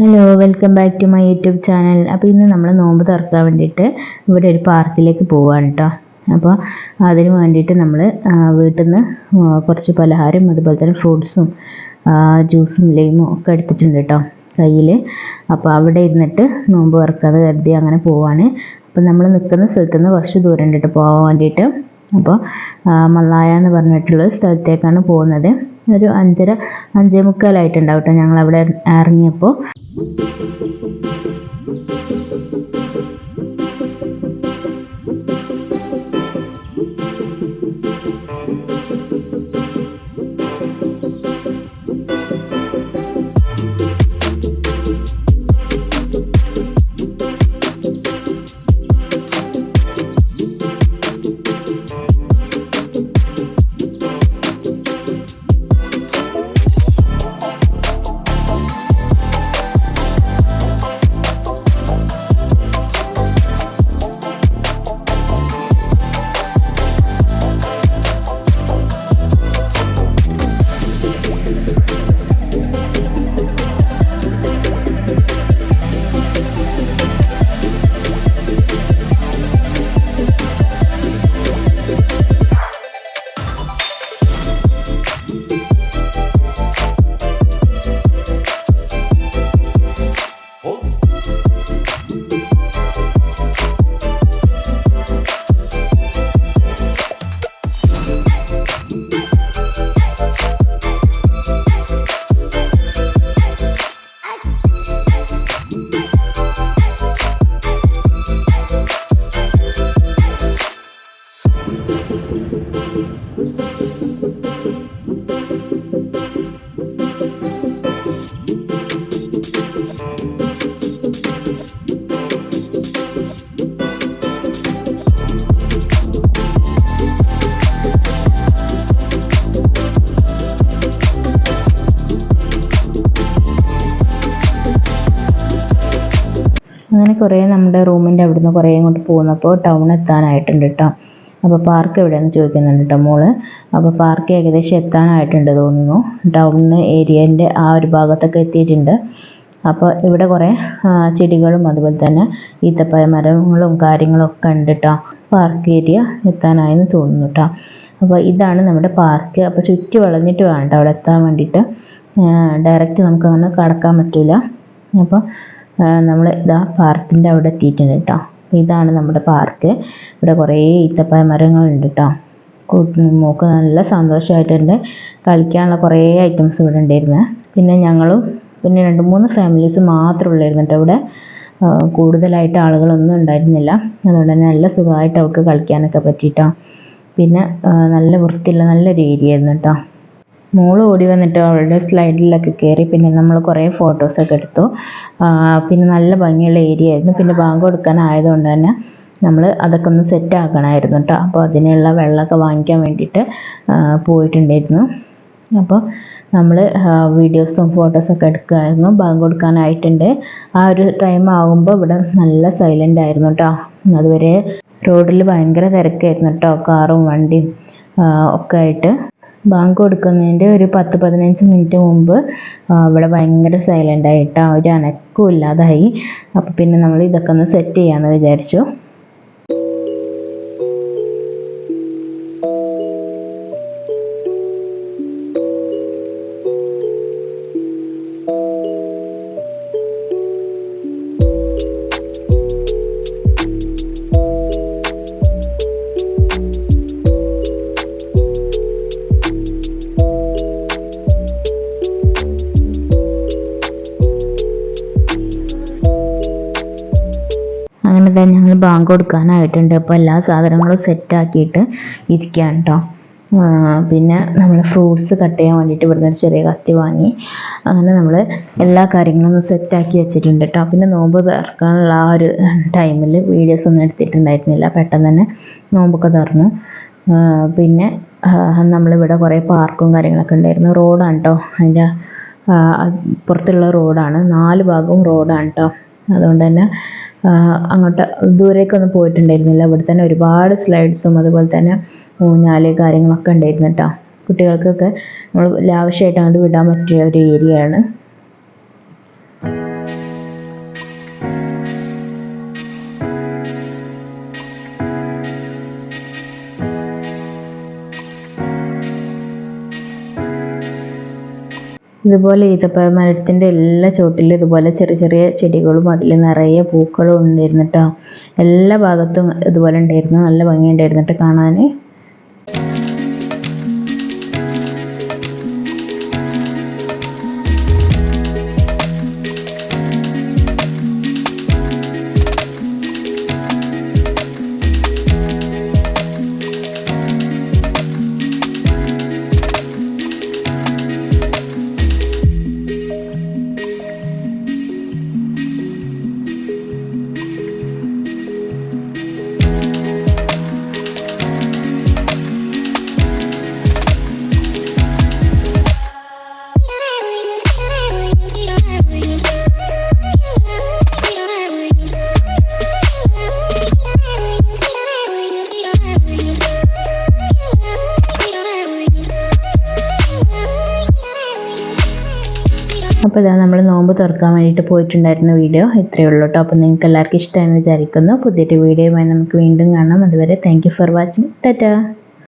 Hello welcome back to my YouTube channel അപ്പോൾ ഇന്ന് നമ്മൾ നോമ്പ് തുറക്കാൻ വേണ്ടിയിട്ട് ഇവിടെ ഒരു പാർക്കിലേക്ക് പോവാണ് കേട്ടോ അപ്പോൾ അതിന് വേണ്ടിയിട്ട് നമ്മൾ വീട്ടിൽ നിന്ന് കുറച്ച് പലഹാരം അതുപോലെ തന്നെ ഫ്രൂട്ട്സും ജ്യൂസും ലൈമും ഒക്കെ എടുത്തിട്ടുണ്ട് കേട്ടോ കയ്യിൽ അപ്പോൾ അവിടെ ഇരുന്നിട്ട് നോമ്പ് തുറക്കാതെ കരുതി അങ്ങനെ പോവാണ്. അപ്പോൾ നമ്മൾ നിൽക്കുന്ന സ്ഥലത്ത് നിന്ന് കുറച്ച് ദൂരം ഉണ്ടിട്ട് പോകാൻ വേണ്ടിയിട്ട്. അപ്പോൾ മല്ലായ എന്ന് പറഞ്ഞിട്ടുള്ള സ്ഥലത്തേക്കാണ് പോകുന്നത്. ഒരു അഞ്ചര അഞ്ചേ മുക്കാലായിട്ടുണ്ടാവും കേട്ടോ ഞങ്ങൾ അവിടെ ഇറങ്ങിയപ്പോൾ Thank you. കുറേ നമ്മുടെ റൂമിന്റെ അവിടുന്ന് കുറേ ഇങ്ങോട്ട് പോകുന്നപ്പോൾ ടൗൺ എത്താനായിട്ടുണ്ട് കേട്ടോ അപ്പോൾ പാർക്ക് എവിടെയാണെന്ന് ചോദിക്കുന്നുണ്ട് കേട്ടോ മോൾ. അപ്പോൾ പാർക്ക് ഏകദേശം എത്താനായിട്ടുണ്ട് തോന്നുന്നു. ടൗണിന് ഏരിയന്റെ ആ ഒരു ഭാഗത്തൊക്കെ എത്തിയിട്ടുണ്ട്. അപ്പോൾ ഇവിടെ കുറേ ചെടികളും അതുപോലെ തന്നെ ഈത്തപ്പഴ മരങ്ങളും കാര്യങ്ങളും ഒക്കെ ഉണ്ട് കേട്ടോ പാർക്ക് ഏരിയ എത്താനായെന്ന് തോന്നുന്നു കേട്ടോ അപ്പോൾ ഇതാണ് നമ്മുടെ പാർക്ക് അപ്പോൾ ചുറ്റി വളഞ്ഞിട്ട് വേണം ട്ടോ അവിടെ എത്താൻ വേണ്ടിയിട്ട്. ഡയറക്റ്റ് നമുക്ക് അങ്ങനെ കടക്കാൻ പറ്റില്ല അപ്പോൾ നമ്മൾ ഇതാ പാർക്കിന്റെ അവിടെ എത്തിയിട്ടുണ്ട് കേട്ടോ ഇതാണ് നമ്മുടെ പാർക്ക്. ഇവിടെ കുറേ ഈത്തപ്പഴ മരങ്ങളുണ്ട് കേട്ടോ മോക്ക് നല്ല സന്തോഷമായിട്ടുണ്ട് കളിക്കാനുള്ള കുറേ ഐറ്റംസ് ഇവിടെ ഉണ്ടായിരുന്നു. പിന്നെ ഞങ്ങളും പിന്നെ രണ്ട് മൂന്ന് ഫാമിലീസ് മാത്രമേ ഉള്ളായിരുന്നു കേട്ടോ ഇവിടെ. കൂടുതലായിട്ട് ആളുകളൊന്നും ഉണ്ടായിരുന്നില്ല. അതുകൊണ്ട് തന്നെ നല്ല സുഖമായിട്ട് അവൾക്ക് കളിക്കാനൊക്കെ പറ്റിയിട്ടോ പിന്നെ നല്ല വൃത്തിയുള്ള നല്ലൊരു ഏരിയ ആയിരുന്നു കേട്ടോ മോൾ ഓടി വന്നിട്ട് അവളുടെ സ്ലൈഡിലൊക്കെ കയറി പിന്നെ നമ്മൾ കുറേ ഫോട്ടോസൊക്കെ എടുത്തു. പിന്നെ നല്ല ഭംഗിയുള്ള ഏരിയ ആയിരുന്നു. പിന്നെ ബാങ്ക് കൊടുക്കാനായതുകൊണ്ട് തന്നെ നമ്മൾ അതൊക്കെ ഒന്ന് സെറ്റ് ആക്കണമായിരുന്നു കേട്ടോ അപ്പോൾ അതിനുള്ള വെള്ളമൊക്കെ വാങ്ങിക്കാൻ വേണ്ടിയിട്ട് പോയിട്ടുണ്ടായിരുന്നു. അപ്പോൾ നമ്മൾ വീഡിയോസും ഫോട്ടോസൊക്കെ എടുക്കുമായിരുന്നു ബാങ്ക് കൊടുക്കാനായിട്ടുണ്ട്. ആ ഒരു ടൈം ആകുമ്പോൾ ഇവിടെ നല്ല സൈലന്റ് ആയിരുന്നു കേട്ടോ അതുവരെ റോഡിൽ ഭയങ്കര തിരക്കായിരുന്നു കേട്ടോ കാറും വണ്ടിയും ഒക്കെ ആയിട്ട്. ബാങ്ക് കൊടുക്കുന്നതിന്റെ ഒരു പത്ത് പതിനഞ്ച് മിനിറ്റ് മുമ്പ് ഇവിടെ ഭയങ്കര സൈലന്റ് ആയിട്ടാ ഒരു അനക്കവും ഇല്ലാതായി അപ്പോൾ പിന്നെ നമ്മൾ ഇതൊക്കെ ഒന്ന് സെറ്റ് ചെയ്യാമെന്ന് വിചാരിച്ചു. തന്നെ ഞങ്ങൾ ബാങ്ക് കൊടുക്കാനായിട്ടുണ്ട്. അപ്പോൾ എല്ലാ സാധനങ്ങളും സെറ്റാക്കിയിട്ട് ഇരിക്കുകയാണ് കേട്ടോ പിന്നെ നമ്മൾ ഫ്രൂട്ട്സ് കട്ട് ചെയ്യാൻ വേണ്ടിയിട്ട് ഇവിടുന്ന് ഒരു ചെറിയ കത്തി വാങ്ങി. അങ്ങനെ നമ്മൾ എല്ലാ കാര്യങ്ങളും ഒന്ന് സെറ്റ് ആക്കി വെച്ചിട്ടുണ്ട് കേട്ടോ പിന്നെ നോമ്പ് തുറക്കാനുള്ള ആ ഒരു ടൈമിൽ വീഡിയോസ് ഒന്നും എടുത്തിട്ടുണ്ടായിരുന്നില്ല. പെട്ടെന്ന് തന്നെ നോമ്പൊക്കെ തുറന്നു. പിന്നെ നമ്മളിവിടെ കുറേ പാർക്കും കാര്യങ്ങളൊക്കെ ഉണ്ടായിരുന്നു. റോഡാണ് കേട്ടോ അതിന്റെ പുറത്തുള്ള റോഡാണ്. നാല് ഭാഗവും റോഡാണ് കേട്ടോ അതുകൊണ്ട് തന്നെ അങ്ങോട്ട് ദൂരേക്കൊന്നും പോയിട്ടുണ്ടായിരുന്നില്ല. അവിടെ തന്നെ ഒരുപാട് സ്ലൈഡ്സും അതുപോലെ തന്നെ ഊഞ്ഞാൽ കാര്യങ്ങളൊക്കെ ഉണ്ടായിരുന്നു കേട്ടോ കുട്ടികൾക്കൊക്കെ നമ്മൾ ലാവശ്യമായിട്ട് അങ്ങോട്ട് വിടാൻ പറ്റിയ ഒരു ഏരിയയാണ് ഇതുപോലെ ഈത്തപ്പഴ മരത്തിന്റെ എല്ലാ ചോട്ടിലും ഇതുപോലെ ചെറിയ ചെറിയ ചെടികളും അതിൽ നിറയെ പൂക്കളും ഉണ്ടായിരുന്നു കേട്ടോ എല്ലാ ഭാഗത്തും ഇതുപോലെ ഉണ്ടായിരുന്നു. നല്ല ഭംഗിയുണ്ടായിരുന്നു കേട്ടോ കാണാൻ അപ്പോൾ ഇതാ നമ്മൾ നോമ്പ് തുറക്കാൻ വേണ്ടിയിട്ട് പോയിട്ടുണ്ടായിരുന്ന വീഡിയോ ഇത്രയേ ഉള്ളൂ കേട്ടോ. അപ്പോൾ നിങ്ങൾക്ക് എല്ലാവർക്കും ഇഷ്ടമായെന്ന് വിചാരിക്കുന്നു. പുതിയൊരു വീഡിയോയുമായി നമുക്ക് വീണ്ടും കാണാം. അതുവരെ താങ്ക് ഫോർ വാച്ചിങ് ടാറ്റാ.